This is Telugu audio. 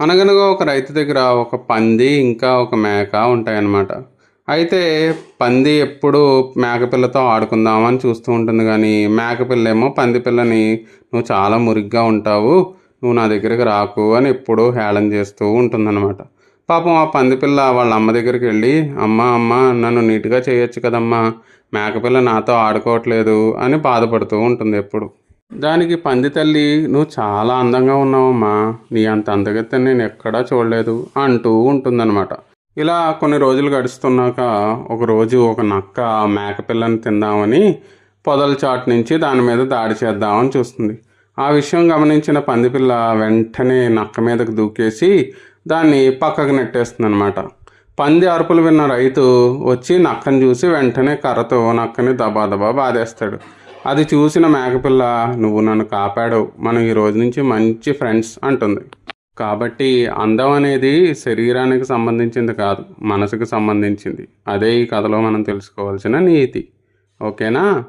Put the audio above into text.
అనగనగా ఒక రైతు దగ్గర ఒక పంది ఇంకా ఒక మేక ఉంటాయన్నమాట. అయితే పంది ఎప్పుడు మేకపిల్లతో ఆడుకుందామని చూస్తూ ఉంటుంది కానీ మేకపిల్లేమో పంది పిల్లని నువ్వు చాలా మురిగ్గా ఉంటావు నువ్వు నా దగ్గరికి రాకు అని ఎప్పుడూ హేళన చేస్తూ ఉంటుందన్నమాట. పాపం ఆ పంది పిల్ల వాళ్ళ అమ్మ దగ్గరికి వెళ్ళి అమ్మ అమ్మ నన్ను నీట్గా చేయొచ్చు కదమ్మా మేకపిల్ల నాతో ఆడుకోవట్లేదు అని బాధపడుతూ ఉంటుంది ఎప్పుడు. దానికి పంది తల్లి నువ్వు చాలా అందంగా ఉన్నావమ్మా. నీ అంత అందగత్తె నేను ఎక్కడా చూడలేదు అంటూ ఉంటుందన్నమాట. ఇలా కొన్ని రోజులు గడుస్తున్నాక ఒకరోజు ఒక నక్క మేకపిల్లని తిందామని పొదల చాటు నుంచి దాని మీద దాడి చేద్దామని చూస్తుంది. ఆ విషయం గమనించిన పందిపిల్ల వెంటనే నక్క మీదకు దూకేసి దాన్ని పక్కకు నెట్టేస్తుంది అనమాట పంది అరుపులు విన్న రైతు వచ్చి నక్కను చూసి వెంటనే కర్రతో నక్కని దబాదబా బాధేస్తాడు. అది చూసిన మేకపిల్ల నువ్వు నన్ను కాపాడవు. మనం ఈ రోజు నుంచి మంచి ఫ్రెండ్స్ అంటుంది. కాబట్టి అందం అనేది శరీరానికి సంబంధించింది కాదు మనసుకు సంబంధించింది. అదే ఈ కథలో మనం తెలుసుకోవాల్సిన నీతి. ఓకేనా?